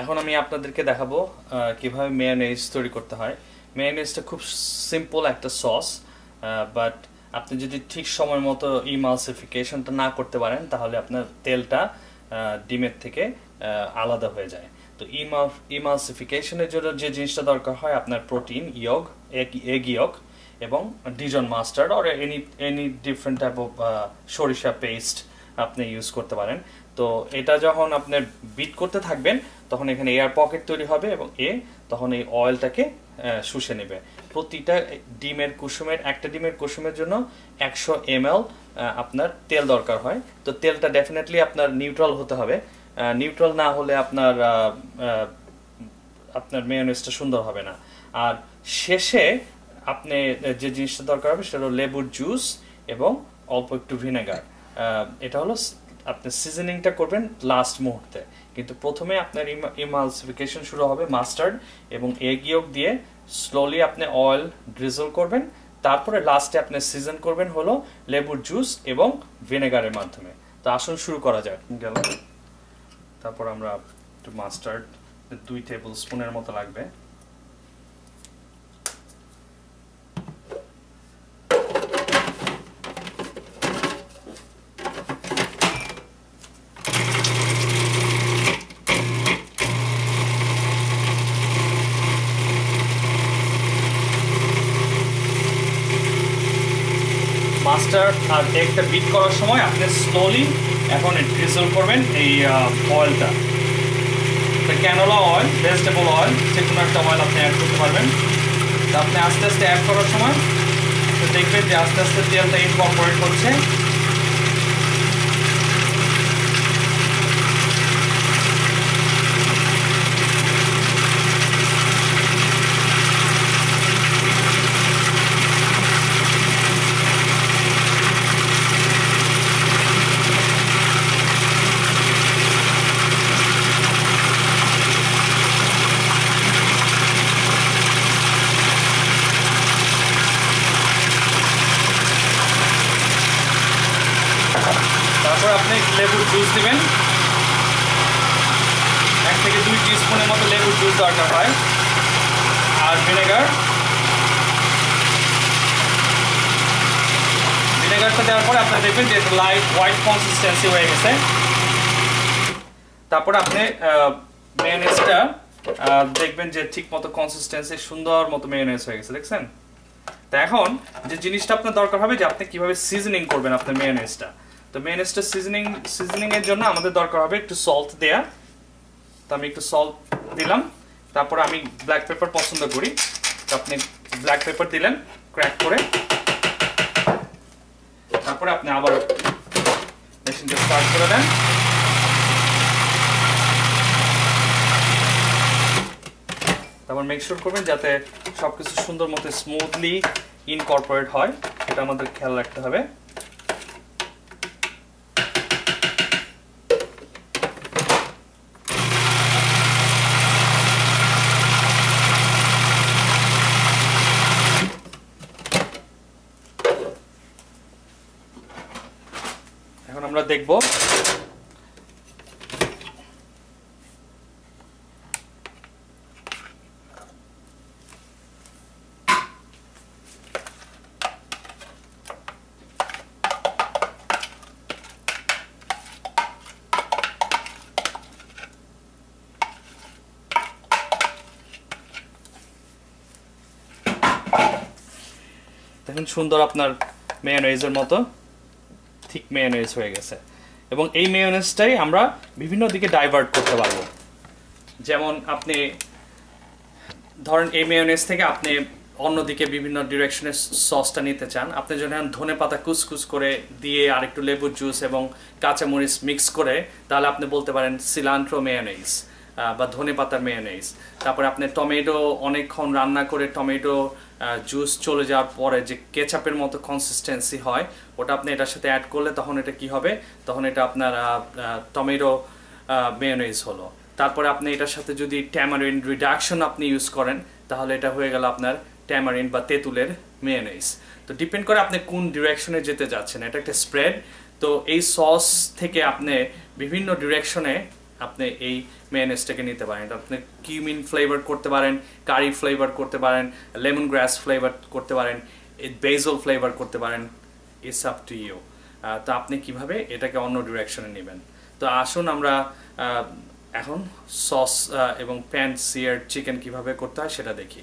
এখন আমি আপনাদেরকে দেখাবো কীভাবে মেয়োনেজ তৈরি করতে হয়। মেয়োনেজটা খুব সিম্পল একটা সস বাট আপনি যদি ঠিক সময় মতো ইমালসিফিকেশনটা না করতে পারেন, তাহলে আপনার তেলটা ডিমের থেকে আলাদা হয়ে যায়। তো ইমালসিফিকেশনের জন্য যে জিনিসটা দরকার হয়, আপনার প্রোটিন ইয়গ এগ ইয়গ এবং Dijon mustard or any any different type of সরিষা পেস্ট আপনি ইউজ করতে পারেন। তো এটা যখন আপনার বিট করতে থাকবেন, তখন এখানে এয়ার পকেট তৈরি হবে এবং এ তখন এই অয়েলটাকে শুষে নেবে। প্রতিটা ডিমের কুসুমের, একটা ডিমের কুসুমের জন্য একশো এম আপনার তেল দরকার হয়। তো তেলটা ডেফিনেটলি আপনার নিউট্রাল হতে হবে। নিউট্রাল না হলে আপনার আপনার মেয়োনেজটা সুন্দর হবে না। আর শেষে আপনি যে জিনিসটা দরকার হবে সেটা হলো লেবুর জুস এবং অল্প একটু ভিনেগার এটা হলো আপনি সিজনিংটা করবেন লাস্ট মুহূর্তে। কিন্তু প্রথমে আপনার ইমালসিফিকেশন শুরু হবে মাস্টার্ড এবং এগ ইয়ক দিয়ে স্লোলি আপনি অয়েল ড্রিজল করবেন। তারপরে লাস্টে আপনি সিজন করবেন হলো লেবুর জুস এবং ভিনেগারের মাধ্যমে। তো আসুন শুরু করা যাক। গেল। তারপর আমরা একটু মাস্টার্ড দুই টেবিল স্পুনের মতো লাগবে। মাস্টার্ড আর ডেকটা বিট করার সময় আপনি স্লোলি এখন ড্রিজল করবেন এই অয়েলটা ক্যানোলা অয়েল ভেজিটেবল অয়েল যে কোনো একটা অয়েল আপনি অ্যাড করতে পারবেন। তো আপনি আস্তে আস্তে অ্যাড করার সময় তো দেখবেন যে আস্তে আস্তে তেলটা ইনকর্পোরেট করছে তারপর আপনি লেবুর জুস দিবেন। এক থেকে দুই টিস্পুনের মতো লেবুর জুস দরকার হয়। আর ভিনেগার ভিনেগারটা দেওয়ার পরে আপনি দেখবেন যে লাইট হোয়াইট কনসিস্টেন্সি হয়ে গেছে। তারপর আপনি মেয়োনেজটা দেখবেন যে ঠিক মতো কনসিস্টেন্সি সুন্দর মতো মেয়োনেজ হয়ে গেছে, দেখছেন? তো এখন যে জিনিসটা আপনার দরকার হবে যে আপনি কীভাবে সিজনিং করবেন আপনার মেয়োনেজটা তো মেয়োনেজটা সিজনিং সিজনিং এর জন্য আমাদের দরকার হবে একটু সল্ট দেয়া। তো আমি একটু সল্ট দিলাম। তারপর আমি ব্ল্যাক পেপার পছন্দ করি। তো আপনি ব্ল্যাক পেপার দিলেন ক্র্যাক করে। তারপরে আপনি আবার মেশিনটা স্টার্ট করে দেন। তারপর মেক শিওর করবেন যাতে সবকিছু সুন্দর মতো স্মুথলি ইনকর্পোরেট হয়। এটা আমাদের খেয়াল রাখতে হবে। এখন আমরা দেখব। দেখুন সুন্দর আপনার মেয়োনেজের মতো। ঠিক মেয়োনেজ হয়ে গেছে। এবং এই মেয়োনেজটাই আমরা বিভিন্ন দিকে ডাইভার্ট করতে পারব। যেমন আপনি, ধরেন এই মেয়োনেজ থেকে আপনি অন্যদিকে বিভিন্ন ডিরেকশনের সসটা নিতে চান। আপনি যদি ধনে পাতা কুচকুচ করে দিয়ে আর একটু লেবুর জুস এবং কাঁচামরিচ মিক্স করে, তাহলে আপনি বলতে পারেন সিলান্ট্রো মেয়োনেজ বা ধনে পাতার মেয়োনেজ তারপরে আপনি টমেটো অনেকক্ষণ রান্না করে টমেটো জুস চলে যাওয়ার পরে যে কেচাপের মতো কনসিস্টেন্সি হয়, ওটা আপনি এটার সাথে অ্যাড করলে তখন এটা কি হবে? তখন এটা আপনার টমেটো মেয়োনেজ হলো। তারপরে আপনি এটার সাথে যদি ট্যামারিন রিডাকশন আপনি ইউজ করেন, তাহলে এটা হয়ে গেল আপনার ট্যামারিন বা তেঁতুলের মেয়োনেজ তো ডিপেন্ড করে আপনি কোন ডিরেকশনে যেতে যাচ্ছেন। এটা একটা স্প্রেড তো এই সস থেকে আপনি বিভিন্ন ডিরেকশনে আপনি এই মেয়নেজটাকে নিতে পারেন। আপনি কিউমিন ফ্লেভার করতে পারেন কারি ফ্লেভার করতে পারেন লেমন গ্রাস ফ্লেভার করতে পারেন বেজল ফ্লেভার করতে পারেন ইটস আপ টু ইউ তো আপনি কীভাবে এটাকে অন্য ডিরেকশনে নেবেন? তো আসুন আমরা এখন সস এবং প্যান্ট সিয়ার চিকেন কীভাবে করতে হয় সেটা দেখি।